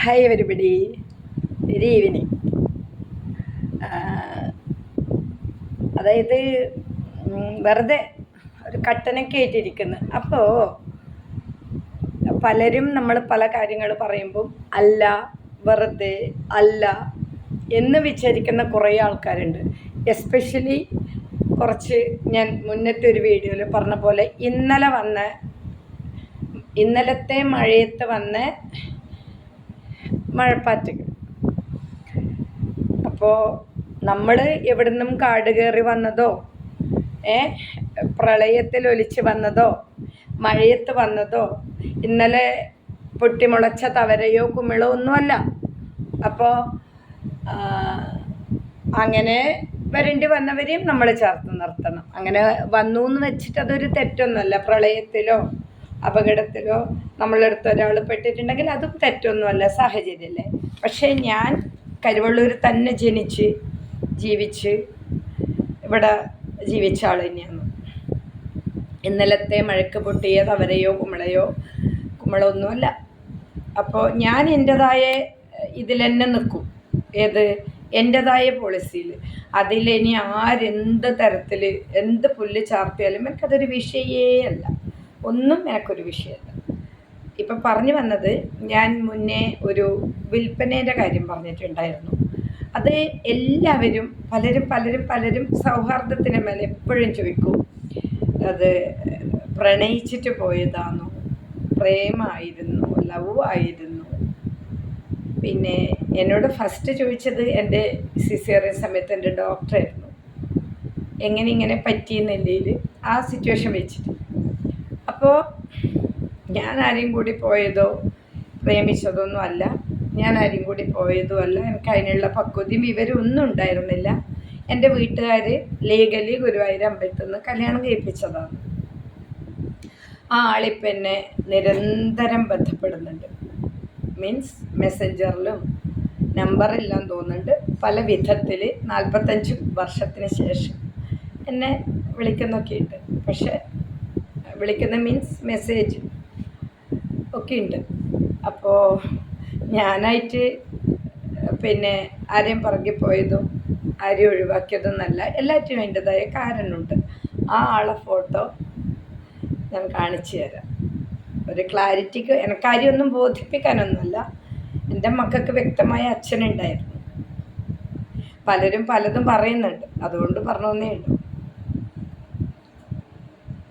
Hi everybody very evening അതായത് വെറുതെ ഒരു കട്ടനൊക്കെ ആയിട്ടിരിക്കുന്നു. അപ്പോൾ പലരും നമ്മൾ പല കാര്യങ്ങൾ പറയുമ്പം അല്ല വെറുതെ അല്ല എന്ന് വിചാരിക്കുന്ന കുറേ ആൾക്കാരുണ്ട്. എസ്പെഷ്യലി കുറച്ച് ഞാൻ മുന്നത്തെ ഒരു വീഡിയോയിൽ പറഞ്ഞ പോലെ ഇന്നലെ വന്ന ഇന്നലത്തെ മഴയത്ത് വന്ന മഴപ്പാറ്റുകൾ. അപ്പോൾ നമ്മൾ എവിടുന്നും കാട് കയറി വന്നതോ ഏ പ്രളയത്തിൽ ഒലിച്ച് വന്നതോ മഴയത്ത് വന്നതോ ഇന്നലെ പൊട്ടിമുളച്ച തവരയോ കുമിളോ ഒന്നുമല്ല. അപ്പോൾ അങ്ങനെ വരേണ്ടി വന്നവരെയും നമ്മൾ ചേർത്ത് നിർത്തണം. അങ്ങനെ വന്നു എന്ന് വെച്ചിട്ട് അതൊരു തെറ്റൊന്നുമല്ല. പ്രളയത്തിലോ അപകടത്തിലോ നമ്മളെടുത്ത് ഒരാൾ പെട്ടിട്ടുണ്ടെങ്കിൽ അതും തെറ്റൊന്നുമല്ല സാഹചര്യമല്ലേ? പക്ഷേ ഞാൻ കരുവള്ളൂർ തന്നെ ജനിച്ച് ജീവിച്ച് ഇവിടെ ജീവിച്ച ആൾ തന്നെയാണ്. ഇന്നലത്തെ മഴക്ക് പൊട്ടിയ തവരയോ കുമിളയോ കുമിളൊന്നുമല്ല. അപ്പോൾ ഞാൻ എന്റെതായ ഇതിൽ തന്നെ നിൽക്കും. ഏത്? എന്റെതായ പോളിസിയിൽ. അതിലിനി ആരെന്ത് തരത്തിൽ എന്ത് പുല്ല് ചാർത്തിയാലും എനിക്കതൊരു വിഷയേ അല്ല. ഒന്നും എനിക്കൊരു വിഷയമല്ല. ഇപ്പം പറഞ്ഞു വന്നത് ഞാൻ മുന്നേ ഒരു വിൽപ്പനയുടെ കാര്യം പറഞ്ഞിട്ടുണ്ടായിരുന്നു. അത് എല്ലാവരും പലരും പലരും പലരും സൗഹാർദ്ദത്തിന് മേലെ എപ്പോഴും ചോദിക്കും അത് പ്രണയിച്ചിട്ട് പോയതാണോ? പ്രേമായിരുന്നു ലവ് ആയിരുന്നു പിന്നെ എന്നോട് ഫസ്റ്റ് ചോദിച്ചത് എന്റെ സിസേറിയൻ സമയത്ത് എന്റെ ഡോക്ടറായിരുന്നു. എങ്ങനെ ഇങ്ങനെ പറ്റിയെന്നില്ലയിൽ ആ സിറ്റുവേഷൻ വെച്ചിട്ട്. അപ്പോൾ ഞാൻ ആരെയും കൂടി പോയതോ പ്രേമിച്ചതൊന്നും അല്ല. ഞാൻ ആരെയും കൂടി പോയതും അല്ല. എനിക്ക് അതിനുള്ള പക്വതയും ഇവരൊന്നും ഉണ്ടായിരുന്നില്ല. എന്റെ വീട്ടുകാർ ലീഗലി ഗുരുവായൂർ അമ്പലത്തിൽ നിന്ന് കല്യാണം കഴിപ്പിച്ചതാണ്. ആ ആളിപ്പം എന്നെ നിരന്തരം ബന്ധപ്പെടുന്നുണ്ട്. മീൻസ് മെസ്സഞ്ചറിലും നമ്പറെല്ലാം തോന്നുന്നുണ്ട്. പല വിധത്തിൽ നാൽപ്പത്തഞ്ച് വർഷത്തിന് ശേഷം എന്നെ വിളിക്കുന്നൊക്കെ ഉണ്ട് പക്ഷേ വിളിക്കുന്ന മീൻസ് മെസ്സേജ് ഒക്കെ ഉണ്ട് അപ്പോൾ ഞാനായിട്ട് പിന്നെ ആരെയും പുറകെ പോയതും ആരെയും ഒഴിവാക്കിയതൊന്നല്ല എല്ലാറ്റിനും അതിന്റെതായ കാരണമുണ്ട്. ആ ആളെ ഫോട്ടോ ഞാൻ കാണിച്ചു തരാം. ഒരു ക്ലാരിറ്റിക്ക് എനിക്കാരെയൊന്നും ബോധിപ്പിക്കാനൊന്നുമല്ല. എന്റെ മക്കൾക്ക് വ്യക്തമായ അച്ഛനുണ്ടായിരുന്നു. പലരും പലതും പറയുന്നുണ്ട്. അതുകൊണ്ട് പറഞ്ഞേ ഉള്ളൂ.